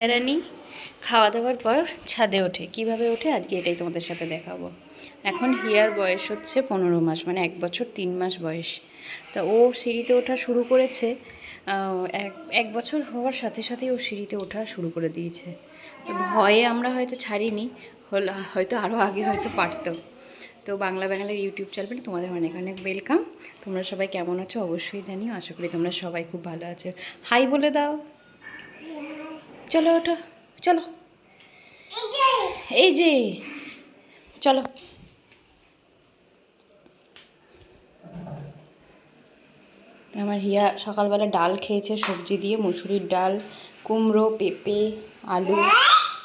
রানী খাওয়া দাওয়ার পর ছাদে ওঠে। কীভাবে ওঠে? আজকে এটাই তোমাদের সাথে দেখাবো। এখন হিয়ার বয়স হচ্ছে পনেরো মাস মানে এক বছর তিন মাস বয়স। তা ও সিঁড়িতে ওঠা শুরু করেছে এক এক বছর হওয়ার সাথে সাথেই ও সিঁড়িতে ওঠা শুরু করে দিয়েছে। তো ভয়ে আমরা হয়তো ছাড়িনি, হল, হয়তো আরও আগে হয়তো পারতো। তো বাংলা বাঙালির ইউটিউব চ্যানেলে তোমাদের অনেক অনেক ওয়েলকাম তোমরা সবাই কেমন আছো অবশ্যই জানিও। আশা করি তোমরা সবাই খুব ভালো আছো। হাই বলে দাও। চলো ওঠো, চলো। এই যে, চলো। আমার হিয়া সকালবেলা ডাল খেয়েছে, সবজি দিয়ে মুসুরির ডাল, কুমড়ো, পেঁপে, আলু।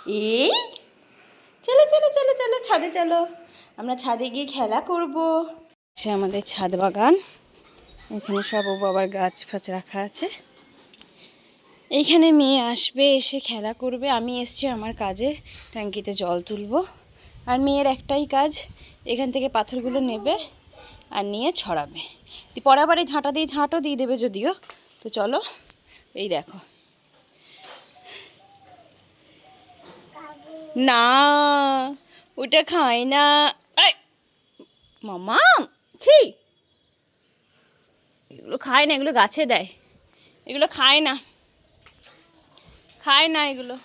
এই, চলো চলো চলো চলো, ছাদে চলো। আমরা ছাদে গিয়ে খেলা করব। আছে আমাদের ছাদ বাগান। এখানে সব ও বাবার গাছ ফাছ রাখা আছে। এইখানে মেয়ে আসবে, এসে খেলা করবে। আমি এসছি আমার কাজে, ট্যাঙ্কিতে জল তুলবো। আর মেয়ের একটাই কাজ, এখান থেকে পাথরগুলো নেবে আর নিয়ে ছড়াবে। পরে আবার এই ঝাঁটা দিয়ে ঝাঁটও দিয়ে দেবে যদিও। তো চলো, এই দেখো। না, ওটা খায় না। মামা, ছি। এগুলো খায় না, এগুলো গাছে দেয়। এগুলো খায় না। খায় না এগুলো।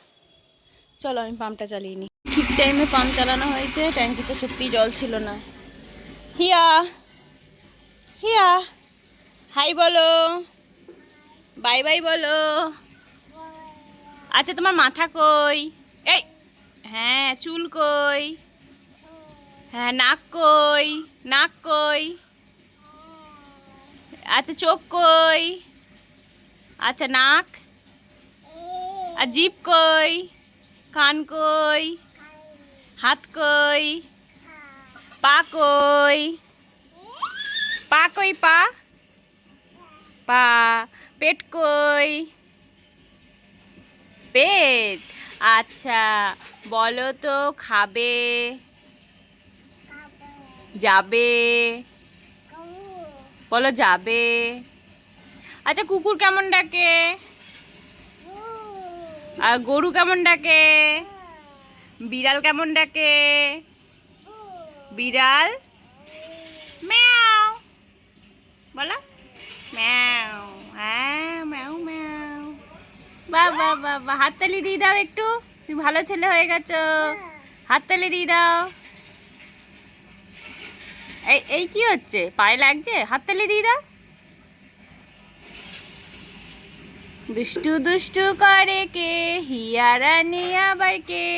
চলো আমি পাম্পটা চালিয়ে নিই। ঠিক টাইমে পাম্প চালানো হয়েছে, ট্যাঙ্কিতে সত্যিই জল ছিল না। হিয়া হিয়া, হাই বলো, বাই বাই বলো। আচ্ছা তোমার মাথা কই? এই হ্যাঁ চুল কই? হ্যাঁ নাক কই? নাক কই? আচ্ছা চোখ কই? আচ্ছা নাক? আর জিপ কই, কান কই, হাত কই, পা কই পা কই পা? পা। পেট কই? পেট। আচ্ছা বলো তো খাবে, যাবে, বলো যাবে। আচ্ছা কুকুর কেমন ডাকে? আর গরু কেমন ডাকে? বিড়াল কেমন ডাকে? বিড়াল? ম্যাও। বলো। ম্যাও। হ্যাঁ ম্যাও ম্যাও। বা বা বা বা হাততালি দিয়ে দাও একটু। তুমি ভালো ছেলে হয়ে গেছো। হাততালি দিয়ে দাও। এই এই কি হচ্ছে? পায়ে লাগছে? হাততালি দিয়ে দাও। দুষ্টু দুষ্টু করে কে? হিয়ারানি আবার কে?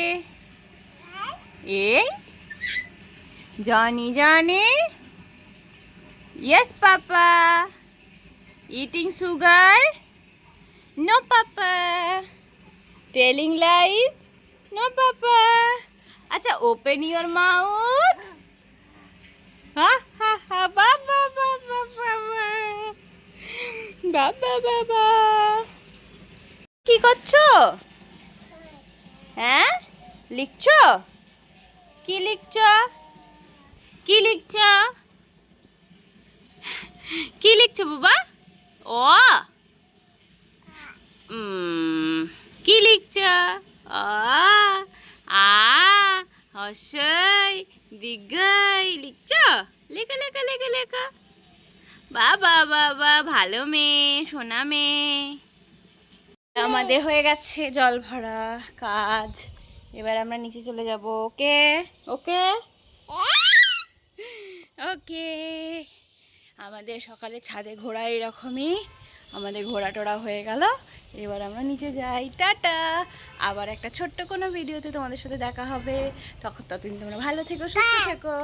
এই? Johnny Johnny? Yes papa. Eating sugar no papa. Telling lies no papa. আচ্ছা ওপেন ইওর মাউথ হা হা হা বাবা বাবা বাবা বাবা বাবা করছ? হ্যাঁ? লিখছো? কি লিখছো? কি লিখছো? কি লিখছো বাবা? ও। কি লিখছো? অ, আ হসই দিগই লিখছো? লেখা লেখা লেখা লেখা। বাবা বাবা ভালো মেয়ে, সোনা মেয়ে। আমাদের হয়ে গেছে জল ভরা কাজ। এবার আমরা নিচে চলে যাব। ওকে? ওকে? ওকে। আমাদের সকালে ছাদে ঘোরা এরকমই। আমাদের ঘোরা টোরা হয়ে গেল। এবার আমরা নিচে যাই। টাটা! আবার একটা ছোট্ট কোনো ভিডিওতে তোমাদের সাথে দেখা হবে। তখন ততদিন তোমরা ভালো থেকো সুস্থ থেকো।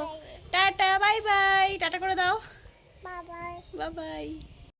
Tata bye bye. টাটা করে দাও. Bye bye.